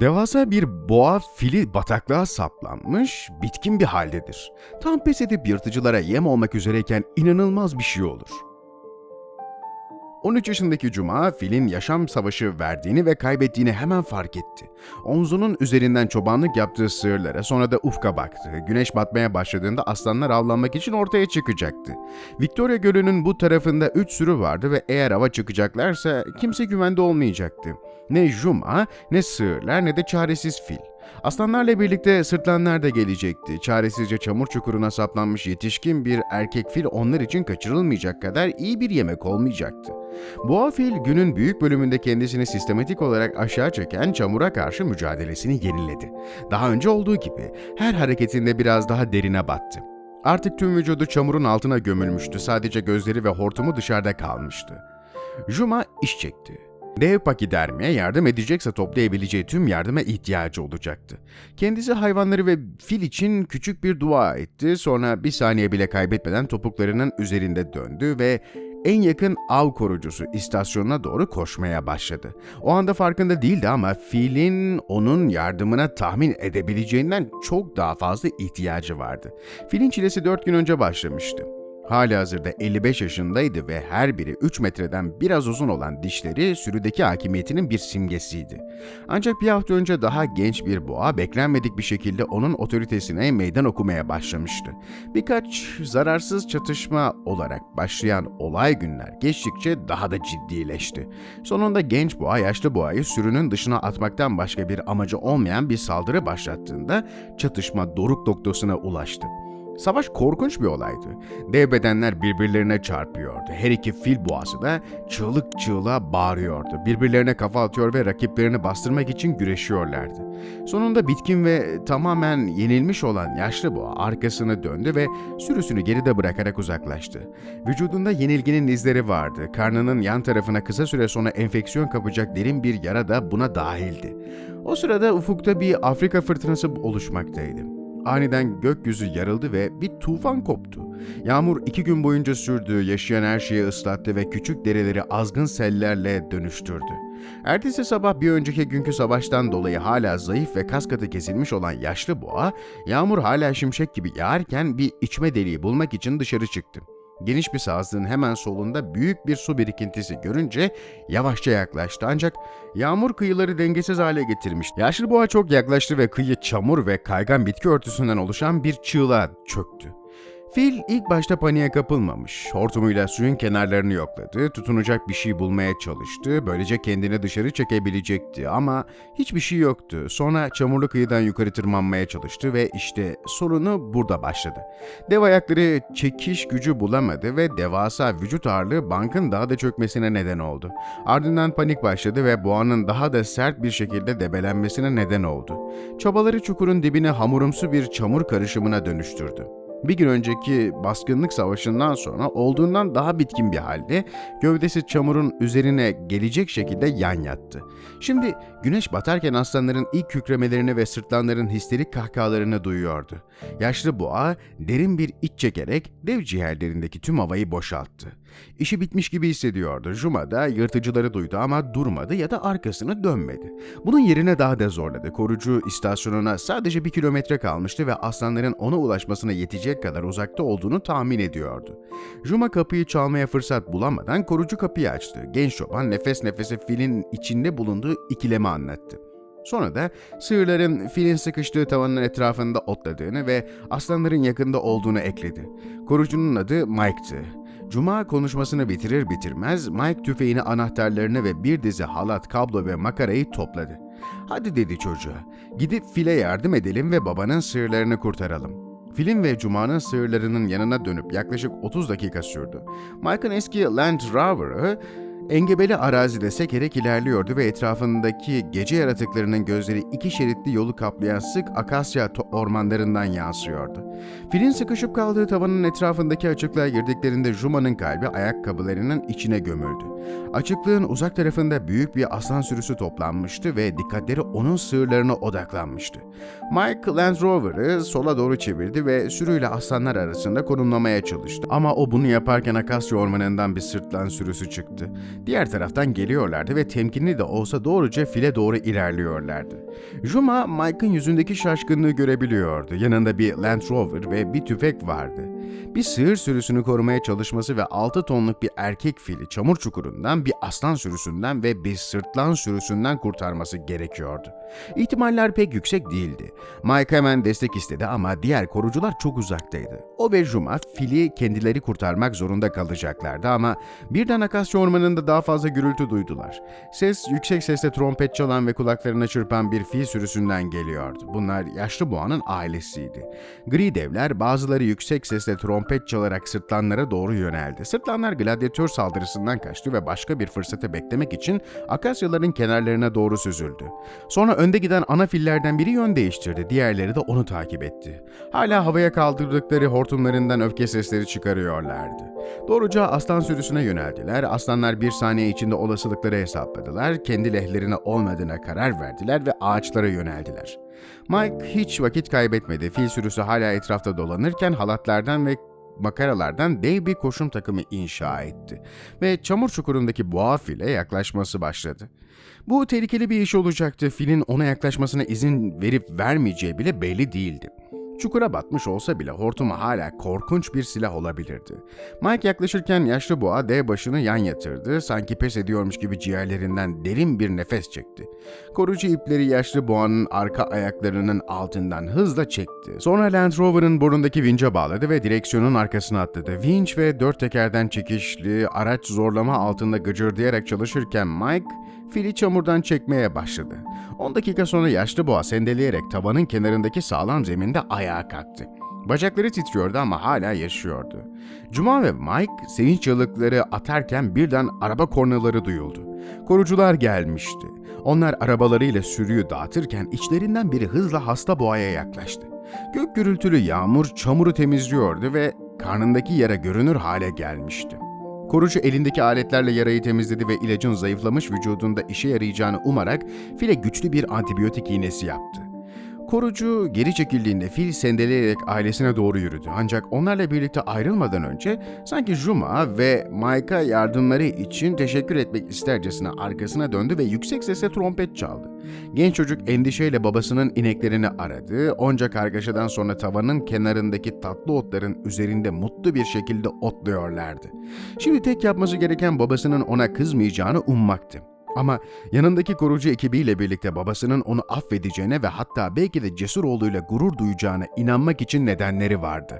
Devasa bir boğa fili bataklığa saplanmış, bitkin bir haldedir. Tam pes edip yırtıcılara yem olmak üzereyken inanılmaz bir şey olur. 13 yaşındaki Cuma, filin yaşam savaşı verdiğini ve kaybettiğini hemen fark etti. Omzunun üzerinden çobanlık yaptığı sığırlara sonra da ufka baktı. Güneş batmaya başladığında aslanlar avlanmak için ortaya çıkacaktı. Victoria Gölü'nün bu tarafında 3 sürü vardı ve eğer ava çıkacaklarsa kimse güvende olmayacaktı. Ne Juma, ne sığırlar ne de çaresiz fil. Aslanlarla birlikte sırtlanlar da gelecekti. Çaresizce çamur çukuruna saplanmış yetişkin bir erkek fil onlar için kaçırılmayacak kadar iyi bir yemek olmayacaktı. Boğa fil günün büyük bölümünde kendisini sistematik olarak aşağı çeken çamura karşı mücadelesini yeniledi. Daha önce olduğu gibi her hareketinde biraz daha derine battı. Artık tüm vücudu çamurun altına gömülmüştü. Sadece gözleri ve hortumu dışarıda kalmıştı. Juma iş çekti. Dev pakidermiye yardım edecekse toplayabileceği tüm yardıma ihtiyacı olacaktı. Kendisi hayvanları ve fil için küçük bir dua etti. Sonra bir saniye bile kaybetmeden topuklarının üzerinde döndü ve en yakın av korucusu istasyonuna doğru koşmaya başladı. O anda farkında değildi ama filin onun yardımına tahmin edebileceğinden çok daha fazla ihtiyacı vardı. Filin çilesi 4 gün önce başlamıştı. Hali hazırda 55 yaşındaydı ve her biri 3 metreden biraz uzun olan dişleri sürüdeki hakimiyetinin bir simgesiydi. Ancak bir hafta önce daha genç bir boğa beklenmedik bir şekilde onun otoritesine meydan okumaya başlamıştı. Birkaç zararsız çatışma olarak başlayan olay günler geçtikçe daha da ciddileşti. Sonunda genç boğa yaşlı boğayı sürünün dışına atmaktan başka bir amacı olmayan bir saldırı başlattığında çatışma doruk noktasına ulaştı. Savaş korkunç bir olaydı. Dev bedenler birbirlerine çarpıyordu. Her iki fil boğası da çığlık çığlığa bağırıyordu. Birbirlerine kafa atıyor ve rakiplerini bastırmak için güreşiyorlardı. Sonunda bitkin ve tamamen yenilmiş olan yaşlı boğa arkasını döndü ve sürüsünü geride bırakarak uzaklaştı. Vücudunda yenilginin izleri vardı. Karnının yan tarafına kısa süre sonra enfeksiyon kapacak derin bir yara da buna dahildi. O sırada ufukta bir Afrika fırtınası oluşmaktaydı. Aniden gökyüzü yarıldı ve bir tufan koptu. Yağmur iki gün boyunca sürdü, yaşayan her şeyi ıslattı ve küçük dereleri azgın sellerle dönüştürdü. Ertesi sabah bir önceki günkü savaştan dolayı hala zayıf ve kas katı kesilmiş olan yaşlı boğa, yağmur hala şimşek gibi yağarken bir içme deliği bulmak için dışarı çıktı. Geniş bir sazlığın hemen solunda büyük bir su birikintisi görünce yavaşça yaklaştı ancak yağmur kıyıları dengesiz hale getirmiş. Yaşlı boğa çok yaklaştı ve kıyı çamur ve kaygan bitki örtüsünden oluşan bir çığlığa çöktü. Fil ilk başta paniğe kapılmamış. Hortumuyla suyun kenarlarını yokladı, tutunacak bir şey bulmaya çalıştı. Böylece kendini dışarı çekebilecekti ama hiçbir şey yoktu. Sonra çamurlu kıyıdan yukarı tırmanmaya çalıştı ve işte sorunu burada başladı. Dev ayakları çekiş gücü bulamadı ve devasa vücut ağırlığı bankın daha da çökmesine neden oldu. Ardından panik başladı ve boğanın daha da sert bir şekilde debelenmesine neden oldu. Çabaları çukurun dibine hamurumsu bir çamur karışımına dönüştürdü. Bir gün önceki baskınlık savaşından sonra olduğundan daha bitkin bir halde gövdesi çamurun üzerine gelecek şekilde yan yattı. Şimdi güneş batarken aslanların ilk kükremelerini ve sırtlanların histerik kahkahalarını duyuyordu. Yaşlı boğa derin bir iç çekerek dev ciğerlerindeki tüm havayı boşalttı. İşi bitmiş gibi hissediyordu. Juma da yırtıcıları duydu ama durmadı ya da arkasını dönmedi. Bunun yerine daha da zorladı. Korucu istasyonuna sadece bir kilometre kalmıştı ve aslanların ona ulaşmasına yetecek kadar uzakta olduğunu tahmin ediyordu. Juma kapıyı çalmaya fırsat bulamadan korucu kapıyı açtı. Genç çoban nefes nefese filin içinde bulunduğu ikilemi anlattı. Sonra da sığırların filin sıkıştığı tavanın etrafında otladığını ve aslanların yakında olduğunu ekledi. Korucunun adı Mike'tı. Cuma konuşmasını bitirir bitirmez Mike tüfeğini anahtarlarını ve bir dizi halat, kablo ve makarayı topladı. Hadi dedi çocuğa, gidip file yardım edelim ve babanın sığırlarını kurtaralım. Filin ve Cuma'nın sığırlarının yanına dönüp yaklaşık 30 dakika sürdü. Mike'ın eski Land Rover'ı engebeli arazide sekerek ilerliyordu ve etrafındaki gece yaratıklarının gözleri iki şeritli yolu kaplayan sık akasya ormanlarından yansıyordu. Filin sıkışıp kaldığı tavanın etrafındaki açıklığa girdiklerinde Juma'nın kalbi ayakkabılarının içine gömüldü. Açıklığın uzak tarafında büyük bir aslan sürüsü toplanmıştı ve dikkatleri onun sığırlarına odaklanmıştı. Mike Land Rover'ı sola doğru çevirdi ve sürüyle aslanlar arasında konumlamaya çalıştı. Ama o bunu yaparken Akasya ormanından bir sırtlan sürüsü çıktı. Diğer taraftan geliyorlardı ve temkinli de olsa doğruca file doğru ilerliyorlardı. Juma, Mike'ın yüzündeki şaşkınlığı görebiliyordu. Yanında bir Land Rover ve bir tüfek vardı. Bir sığır sürüsünü korumaya çalışması ve 6 tonluk bir erkek fili çamur çukurundan, bir aslan sürüsünden ve bir sırtlan sürüsünden kurtarması gerekiyordu. İhtimaller pek yüksek değildi. Mike hemen destek istedi ama diğer korucular çok uzaktaydı. O ve Juma fili kendileri kurtarmak zorunda kalacaklardı ama birden Akasya Ormanı'nda daha fazla gürültü duydular. Ses yüksek sesle trompet çalan ve kulaklarına çırpan bir fil sürüsünden geliyordu. Bunlar yaşlı boğanın ailesiydi. Gri devler bazıları yüksek sesle trompet çalarak sırtlanlara doğru yöneldi. Sırtlanlar gladyatör saldırısından kaçtı ve başka bir fırsatı beklemek için akasyaların kenarlarına doğru süzüldü. Sonra önde giden ana fillerden biri yön değiştirdi, diğerleri de onu takip etti. Hala havaya kaldırdıkları hortumlarından öfke sesleri çıkarıyorlardı. Doğruca aslan sürüsüne yöneldiler. Aslanlar bir saniye içinde olasılıkları hesapladılar, kendi lehlerine olmadığına karar verdiler ve ağaçlara yöneldiler. Mike hiç vakit kaybetmedi. Fil sürüsü hala etrafta dolanırken halatlardan ve makaralardan dev bir koşum takımı inşa etti ve çamur çukurundaki boğa file yaklaşması başladı. Bu tehlikeli bir iş olacaktı. Filin ona yaklaşmasına izin verip vermeyeceği bile belli değildi. Çukura batmış olsa bile hortumu hala korkunç bir silah olabilirdi. Mike yaklaşırken yaşlı boğa dev başını yan yatırdı, sanki pes ediyormuş gibi ciğerlerinden derin bir nefes çekti. Korucu ipleri yaşlı boğanın arka ayaklarının altından hızla çekti. Sonra Land Rover'ın burnundaki vinçe bağladı ve direksiyonun arkasına atladı. Vinç ve dört tekerden çekişli araç zorlama altında gıcırdayarak çalışırken Mike fili çamurdan çekmeye başladı. 10 dakika sonra yaşlı boğa sendeleyerek tabanın kenarındaki sağlam zeminde ayağa kalktı. Bacakları titriyordu ama hala yaşıyordu. Cuma ve Mike sevinç çığlıkları atarken birden araba kornaları duyuldu. Korucular gelmişti. Onlar arabalarıyla sürüyü dağıtırken içlerinden biri hızla hasta boğaya yaklaştı. Gök gürültülü yağmur çamuru temizliyordu ve karnındaki yara görünür hale gelmişti. Korucu elindeki aletlerle yarayı temizledi ve ilacın zayıflamış vücudunda işe yarayacağını umarak file güçlü bir antibiyotik iğnesi yaptı. Korucu geri çekildiğinde fil sendeleyerek ailesine doğru yürüdü. Ancak onlarla birlikte ayrılmadan önce sanki Juma ve Mike'a yardımları için teşekkür etmek istercesine arkasına döndü ve yüksek sesle trompet çaldı. Genç çocuk endişeyle babasının ineklerini aradı. Onca kargaşadan sonra tavanın kenarındaki tatlı otların üzerinde mutlu bir şekilde otluyorlardı. Şimdi tek yapması gereken babasının ona kızmayacağını ummaktı. Ama yanındaki korucu ekibiyle birlikte babasının onu affedeceğine ve hatta belki de cesur oğluyla gurur duyacağına inanmak için nedenleri vardı.